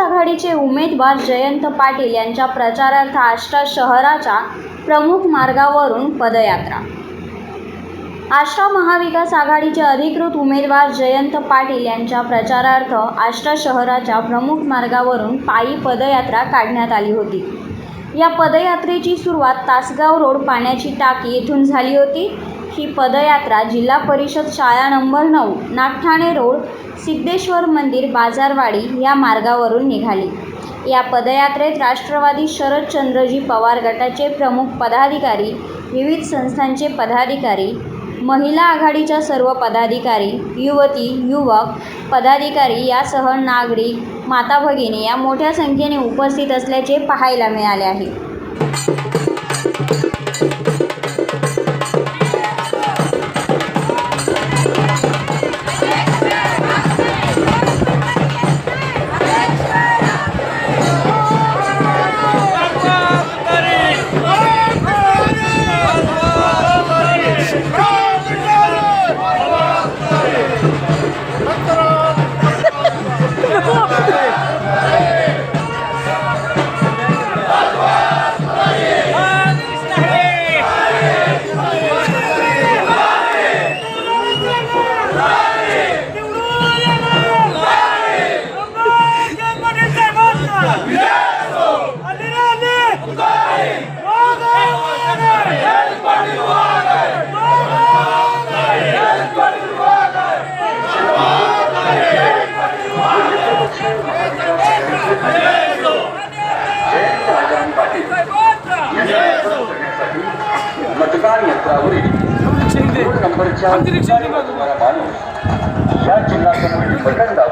आघाडीचे उमेदवार जयंत पाटील यांच्या प्रचारार्थ आष्टा शहराच्या प्रमुख मार्गावरून पदयात्रा. आष्टा महाविकास आघाडीचे अधिकृत उमेदवार जयंत पाटील यांच्या प्रचारार्थ आष्टा शहराच्या प्रमुख मार्गावरून पायी पदयात्रा काढण्यात आली होती. या पदयात्रेची सुरुवात तासगाव रोड पाण्याची टाकी येथून झाली होती. ही पदयात्रा जिल्हा परिषद शाळा नंबर नऊ नागठाणे रोड सिद्धेश्वर मंदिर बाजारवाडी या मार्गावरून निघाली. या पदयात्रेत राष्ट्रवादी शरदचंद्रजी पवार गटाचे प्रमुख पदाधिकारी विविध संस्थांचे पदाधिकारी महिला आघाडीच्या सर्व पदाधिकारी युवती युवक पदाधिकारी यासह नागरिक माता भगिनी या मोठ्या संख्येने उपस्थित असल्याचे पाहायला मिळाले आहे. मतदान यंत्रावरील दोन नंबरच्या माणूस या बटन दाबूया